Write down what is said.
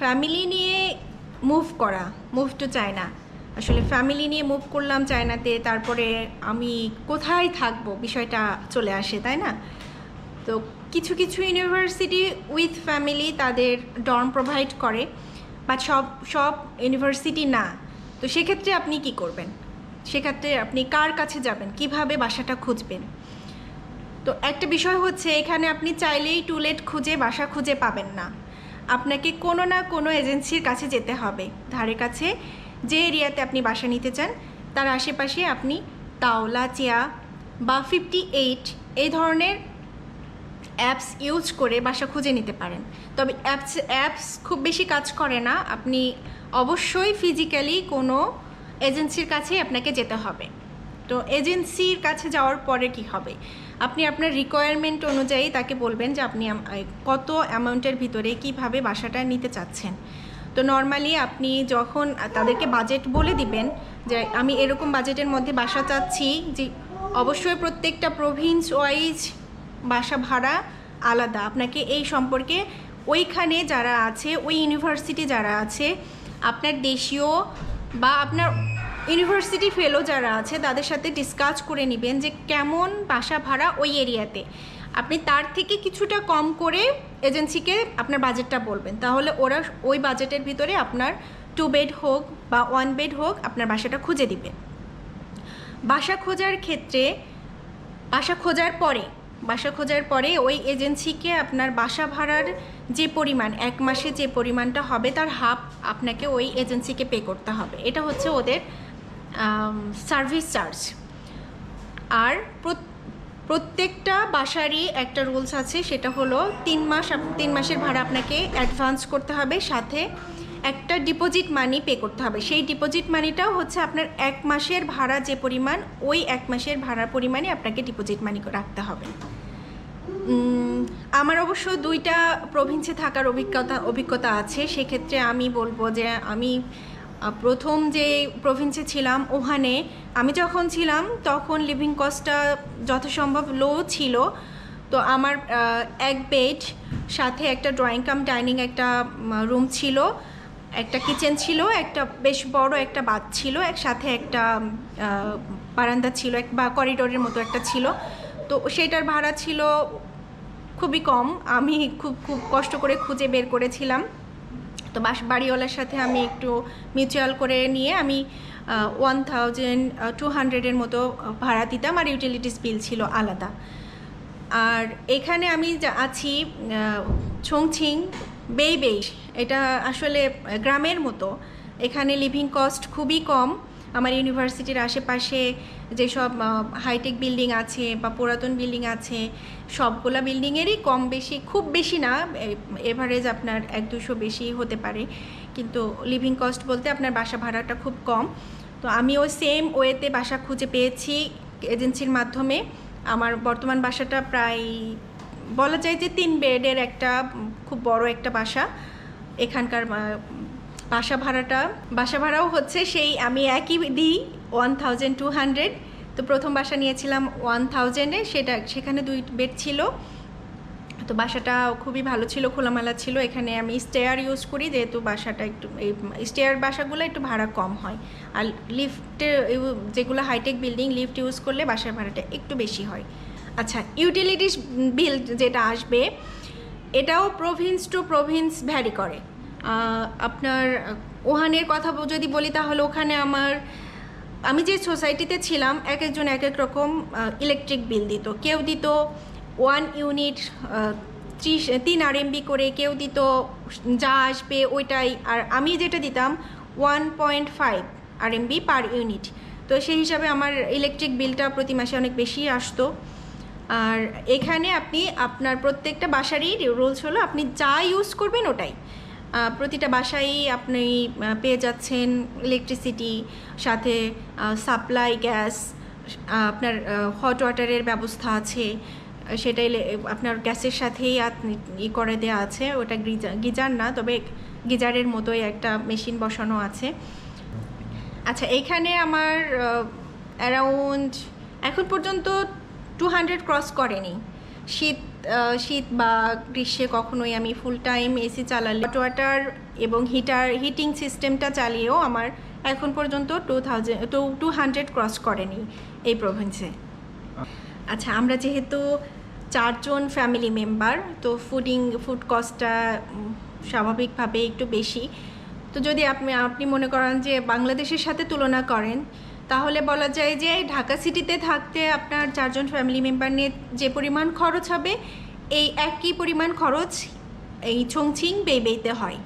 Family নিয়ে move করা move to China আসলে ফ্যামিলি নিয়ে মুভ করলাম চায়নাতে তারপরে আমি কোথায় থাকব বিষয়টা চলে আসে, তাই না? তো কিছু কিছু ইউনিভার্সিটি উইথ ফ্যামিলি তাদের ডর্ম প্রোভাইড করে বাট সব সব ইউনিভার্সিটি না। তো সেক্ষেত্রে আপনি কি করবেন? সেক্ষেত্রে আপনি কার কাছে যাবেন? কীভাবে বাসাটা খুঁজবেন? তো একটা বিষয় হচ্ছে, এখানে আপনি চাইলেই টুলেট খুঁজে বাসা খুঁজে পাবেন না। আপনাকে কোনো না কোনো এজেন্সির কাছে যেতে হবে। ধারে কাছে যে এরিয়াতে আপনি বাসা নিতে চান, তার আশেপাশে আপনি তাওলা, চেয়া বা ফিফটি এইট এই ধরনের অ্যাপস ইউজ করে বাসা খুঁজে নিতে পারেন। তবে অ্যাপস অ্যাপস খুব বেশি কাজ করে না। আপনি অবশ্যই ফিজিক্যালি কোনো এজেন্সির কাছে আপনাকে যেতে হবে। তো এজেন্সির কাছে যাওয়ার পরে কি হবে? আপনি আপনার রিকোয়ারমেন্ট অনুযায়ী তাকে বলবেন যে আপনি কত অ্যামাউন্টের ভিতরে কীভাবে বাসাটা নিতে চাচ্ছেন। তো নর্মালি আপনি যখন তাদেরকে বাজেট বলে দিবেন যে আমি এরকম বাজেটের মধ্যে বাসা চাচ্ছি যে অবশ্যই প্রত্যেকটা প্রভিন্স ওয়াইজ বাসা ভাড়া আলাদা। আপনাকে এই সম্পর্কে ওইখানে যারা আছে, ওই ইউনিভার্সিটি যারা আছে, আপনার দেশীয় বা আপনার ইউনিভার্সিটি ফেলো যারা আছে, তাদের সাথে ডিসকাস করে নেবেন যে কেমন বাসা ভাড়া ওই এরিয়াতে। আপনি তার থেকে কিছুটা কম করে এজেন্সিকে আপনার বাজেটটা বলবেন। তাহলে ওরা ওই বাজেটের ভিতরে আপনার টু বেড হোক বা ওয়ান বেড হোক, আপনার বাসাটা খুঁজে দিবে। বাসা খোঁজার ক্ষেত্রে, বাসা খোঁজার পরে, বাসা খোঁজার পরে ওই এজেন্সিকে আপনার বাসা ভাড়ার যে পরিমাণ, এক মাসে যে পরিমাণটা হবে, তার হাফ আপনাকে ওই এজেন্সিকে পে করতে হবে। এটা হচ্ছে ওদের সার্ভিস চার্জ আর প্রত- প্রত্যেকটা বাসারই একটা রুলস আছে, সেটা হলো তিন মাস তিন মাসের ভাড়া আপনাকে অ্যাডভান্স করতে হবে, সাথে একটা ডিপোজিট মানি পে করতে হবে। সেই ডিপোজিট মানিটাও হচ্ছে আপনার এক মাসের ভাড়া যে পরিমাণ, ওই এক মাসের ভাড়ার পরিমাণে আপনাকে ডিপোজিট মানি রাখতে হবে। আমার অবশ্য দুইটা প্রভিন্সে থাকার অভিজ্ঞতা অভিজ্ঞতা আছে। সেক্ষেত্রে আমি বলব যে আমি প্রথম যে প্রভিন্সে ছিলাম, ওখানে আমি যখন ছিলাম, তখন লিভিং কস্টটা যথাসম্ভব লো ছিল। তো আমার এক বেড সাথে একটা ড্রয়িং কাম ডাইনিং একটা রুম ছিল। একটা কিচেন ছিল, একটা বেশ বড় একটা বাথ ছিল, একসাথে একটা বারান্দা ছিল, এক, বা করিডোরের মতো একটা ছিল। তো সেটার ভাড়া ছিল খুবই কম। আমি খুব খুব কষ্ট করে খুঁজে বের করেছিলাম। তো বাস বাড়িওয়ালার সাথে আমি একটু মিউচুয়াল করে নিয়ে আমি ওয়ান থাউজেন্ড টু হান্ড্রেডের মতো ভাড়া দিতাম আর ইউটিলিটিস বিল ছিল আলাদা। আর এখানে আমি আছি ছংছিং বেই বেই এটা আসলে গ্রামের মতো। এখানে লিভিং কস্ট খুবই কম। আমার ইউনিভার্সিটির আশেপাশে যেসব হাইটেক বিল্ডিং আছে বা পুরাতন বিল্ডিং আছে, সবগুলা বিল্ডিংয়েরই কম বেশি, খুব বেশি না এভারেজ আপনার এক দুশো বেশি হতে পারে। কিন্তু লিভিং কস্ট বলতে আপনার বাসা ভাড়াটা খুব কম। তো আমি ওই সেম ওয়েতে বাসা খুঁজে পেয়েছি এজেন্সির মাধ্যমে। আমার বর্তমান বাসাটা প্রায়, বলা যায় যে তিন বেডের একটা, খুব বড় একটা বাসা। এখানকার বাসা ভাড়াটা, বাসা ভাড়াও হচ্ছে সেই আমি একই দিই ওয়ান থাউজেন্ড টু হান্ড্রেড তো প্রথম বাসা নিয়েছিলাম ওয়ান থাউজেন্ডে সেটা, সেখানে দুই বেড ছিল। তো বাসাটা খুবই ভালো ছিল, খোলামেলা ছিল। এখানে আমি স্টেয়ার ইউজ করি, যেহেতু বাসাটা একটু, এই স্টেয়ার বাসাগুলো একটু ভাড়া কম হয়। আর লিফটের যেগুলো হাইটেক বিল্ডিং লিফট ইউজ করলে বাসার ভাড়াটা একটু বেশি হয়। আচ্ছা ইউটিলিটিস বিল যেটা আসবে, এটাও প্রভিন্স টু প্রভিন্স ভ্যারি করে। আপনার ওহানের কথা যদি বলি তাহলে ওখানে আমার, আমি যে সোসাইটিতে ছিলাম, এক একজন এক এক রকম ইলেকট্রিক বিল দিত। কেউ দিত ওয়ান ইউনিট ত্রিশ, তিন আর করে, কেউ দিত যা আসবে ওইটাই। আর আমি যেটা দিতাম ওয়ান পয়েন্ট ফাইভ আর এমবি পার ইউনিট তো সেই হিসাবে আমার ইলেকট্রিক বিলটা প্রতি মাসে অনেক বেশি আসতো। আর এখানে আপনি, আপনার প্রত্যেকটা বাসারই রুলস হলো, আপনি যা ইউজ করবেন ওটাই। প্রতিটা বাসায় আপনি পেয়ে যাচ্ছেন ইলেকট্রিসিটি সাথে সাপ্লাই গ্যাস আপনার হট ওয়াটারের ব্যবস্থা আছে। সেটাই আপনার গ্যাসের সাথেই ই করে দেওয়া আছে। ওটা গিজার গিজার না, তবে গিজারের মতোই একটা মেশিন বসানো আছে। আচ্ছা এখানে আমার অ্যারাউন্ড এখন পর্যন্ত টু হান্ড্রেড ক্রস করেনি। শীত শীত বা গ্রীষ্মে কখনোই আমি ফুল টাইম এসি চালালে হট ওয়াটার এবং হিটার হিটিং সিস্টেমটা চালিয়েও আমার এখন পর্যন্ত two thousand two two hundred cross করেনি এই প্রভিন্সে আচ্ছা আমরা যেহেতু চারজন ফ্যামিলি মেম্বার তো ফুডিং ফুড কস্টটা স্বাভাবিকভাবে একটু বেশি। তো যদি আপনি আপনি মনে করেন যে বাংলাদেশের সাথে তুলনা করেন তাহলে বলা যায় যে ঢাকা সিটিতে থাকতে আপনার চারজন ফ্যামিলি মেম্বার নিয়ে যে পরিমাণ খরচ হবে, এই একই পরিমাণ খরচ এই ছংছিং বেইবেইতে হয়।